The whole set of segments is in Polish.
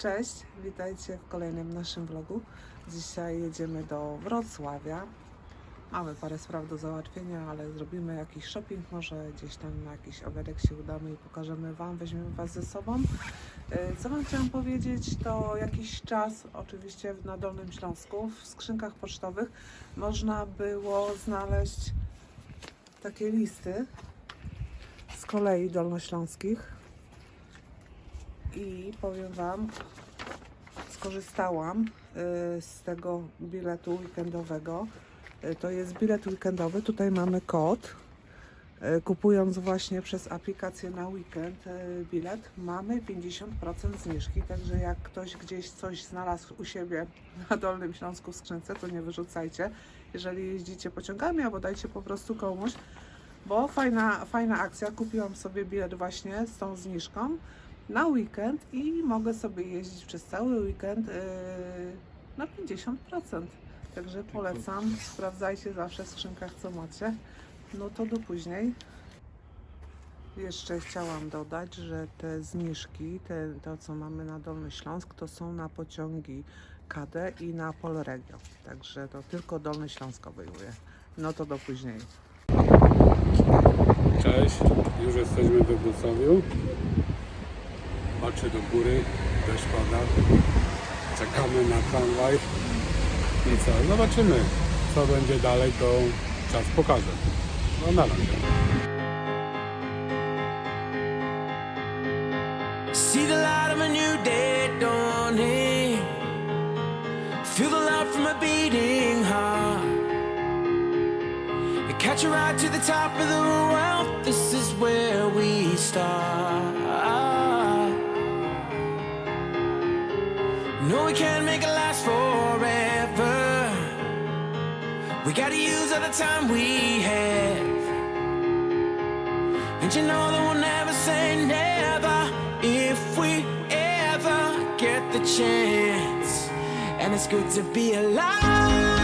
Cześć, witajcie w kolejnym naszym vlogu. Dzisiaj jedziemy do Wrocławia. Mamy parę spraw do załatwienia, ale zrobimy jakiś shopping, może gdzieś tam na jakiś obiadek się udamy i pokażemy Wam, weźmiemy Was ze sobą. E, Co Wam chciałam powiedzieć, to jakiś czas, oczywiście na Dolnym Śląsku, w skrzynkach pocztowych można było znaleźć takie listy z kolei dolnośląskich i powiem Wam, skorzystałam y, z tego biletu weekendowego. Y, To jest bilet weekendowy. Tutaj mamy kod. Y, Kupując właśnie przez aplikację na weekend bilet, mamy 50% zniżki. Także jak ktoś gdzieś coś znalazł u siebie na Dolnym Śląsku w skrzynce, to nie wyrzucajcie. Jeżeli jeździcie pociągami, albo dajcie po prostu komuś, bo fajna, fajna akcja. Kupiłam sobie bilet właśnie z tą zniżką na weekend i mogę sobie jeździć przez cały weekend yy, na 50%. Także polecam, sprawdzajcie zawsze w skrzynkach co macie. No to do później. Jeszcze chciałam dodać, że te zniżki, te, to co mamy na Dolny Śląsk, to są na pociągi KD i na Polregio. Także to tylko Dolny Śląsk obejmuje. No to do później. Cześć, już jesteśmy we Wrocławiu. Patrzę do góry, deszcz pada. Czekamy na tramwaj. I co, zobaczymy co będzie dalej, to czas pokaże. No na razie. See the light of a new day dawning. Feel the love from a beating heart. Catch a ride to the top of the world. This is where we start. We can't make it last forever. We gotta use all the time we have. And you know that we'll never say never if we ever get the chance. And it's good to be alive.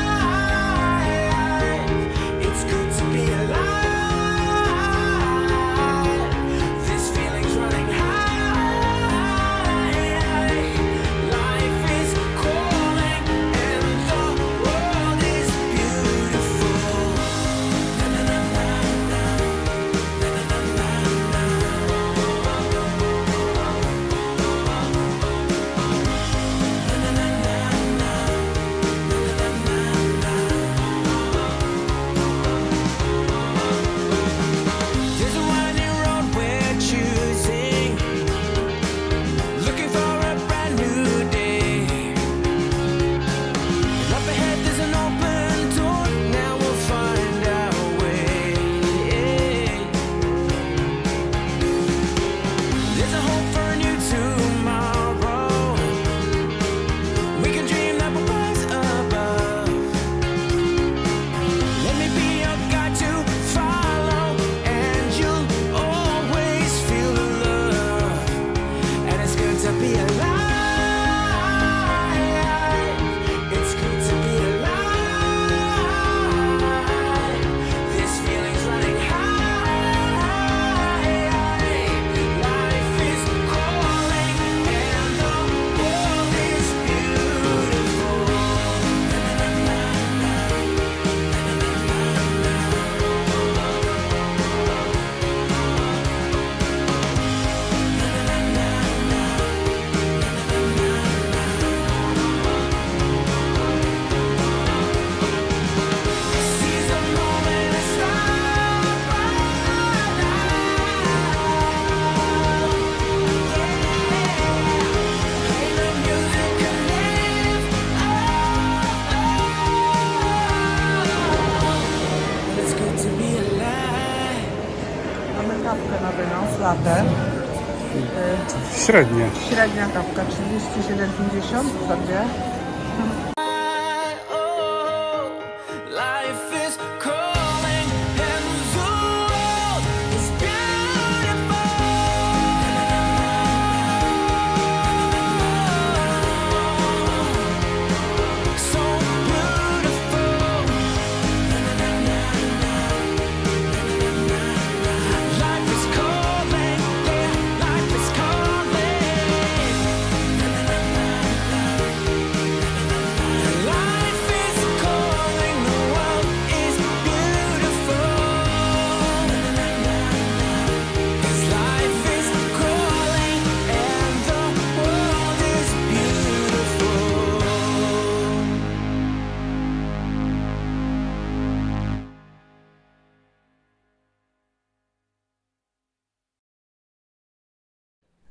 Średnie. Średnia kawka 37,50 za.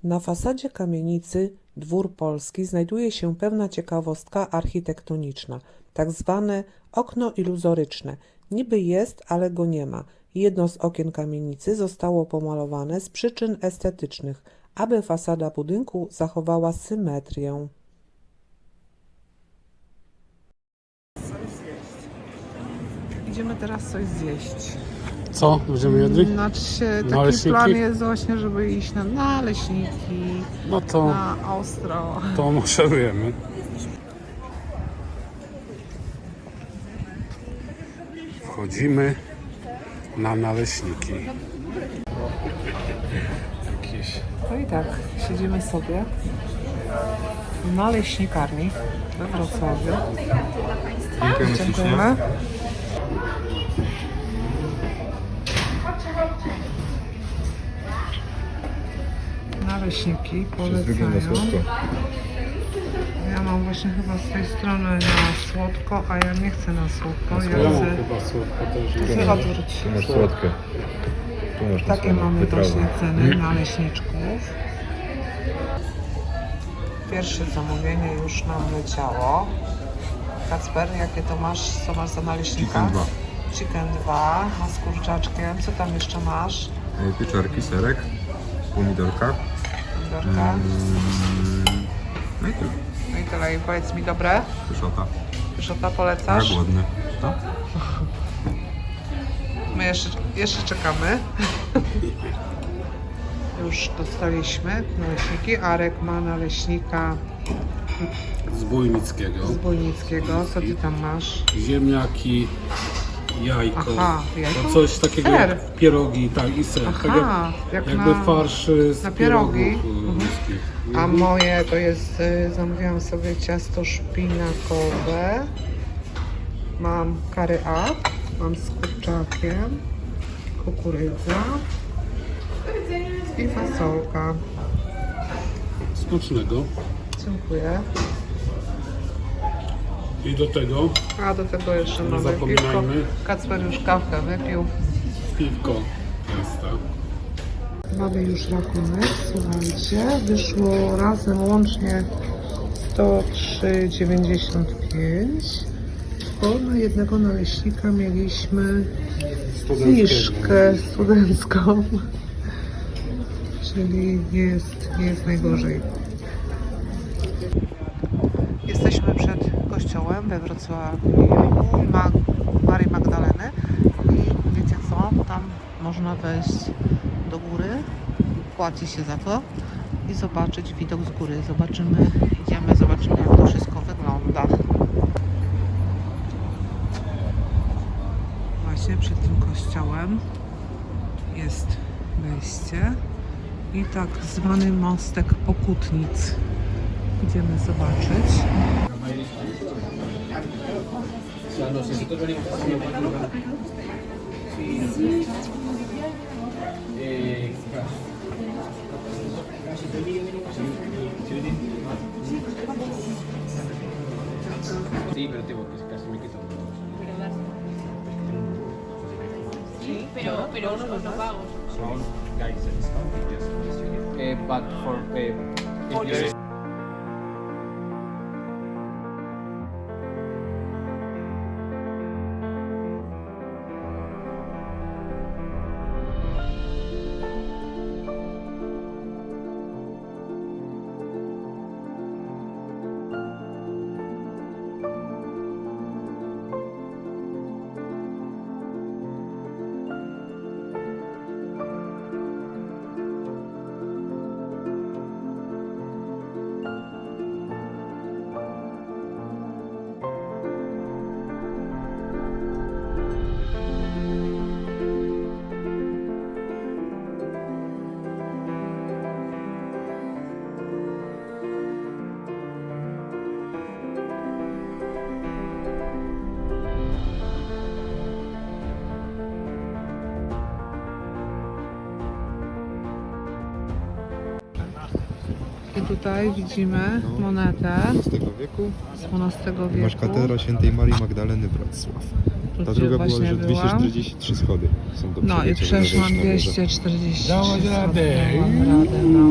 Na fasadzie kamienicy Dwór Polski znajduje się pewna ciekawostka architektoniczna, tak zwane okno iluzoryczne. Niby jest, ale go nie ma. Jedno z okien kamienicy zostało pomalowane z przyczyn estetycznych, aby fasada budynku zachowała symetrię. Idziemy teraz coś zjeść. Co? Będziemy jedli? Znaczy się, taki Naleśniki? plan jest właśnie, żeby iść na naleśniki, No to, na ostro. to maszerujemy. Wchodzimy na naleśniki. Jakieś No i tak, siedzimy sobie w naleśnikarni we Wrocławiu. Dziękujemy. Naleśniki polecają. Ja mam właśnie chyba z tej strony na słodko, a ja nie chcę na słodko. Ja Ja mam chcę... chyba słodko też. Odwróć. Tu masz słodkie. Tu masz Takie mamy wytrawne. właśnie ceny naleśniczków. Pierwsze zamówienie już nam leciało. Kacper, jakie to masz? Co masz za naleśnika? Chicken 2. Chicken 2, a z kurczaczkiem. Co tam jeszcze masz? E, Pieczarki, serek, pomidorka. Pomidorka. No i tyle. No i tyle. I powiedz mi dobre? Pyszota. Pyszota Tak, polecasz? ładne. No. My jeszcze, jeszcze czekamy. Już dostaliśmy naleśniki. Arek ma naleśnika Z Bójnickiego. z Bojnickiego. Co ty tam masz? Ziemniaki, jajko. Aha, jajko? To coś takiego Ser. jak pierogi, tak i ser. tak Aha, jak, jak jakby na- farsz y, z na pierogi. pierogów, y, Mhm. ruskich. A moje to jest, y, zamówiłam sobie ciasto szpinakowe. Mam curry up, mam z kurczakiem, kukurydza i fasolka. Smacznego. Dziękuję. I do tego A do tego jeszcze Nie mamy piwko. zapominajmy. Kacper już kawkę wypił. piwko jest Mamy już rachunek, słuchajcie. Wyszło razem łącznie 103,95. Bo na jednego naleśnika mieliśmy zniżkę studencką. Czyli nie jest, nie jest najgorzej. Jesteśmy przed kościołem we Wrocławiu Ma Marii Magdaleny i wiecie co, tam można wejść do góry, płaci się za to i zobaczyć widok z góry. Zobaczymy, idziemy, zobaczymy jak to wszystko wygląda. Właśnie przed tym kościołem jest wejście i tak zwany mostek Pokutnic. Idziemy zobaczyć. Cuando nosotros venimos. Sí. Eh, Sí, pero tengo que casi me quito. Sí, pero, pero no, no, no pago. Sound I tutaj widzimy monetę Z tego wieku. z XII I masz wieku. katedra świętej Marii Magdaleny Wrocław. Ta gdzie druga była byłam. 243 schody. Są do No i przeszłam wejść na górę. 240. Dałaś radę. Dałam radę, no.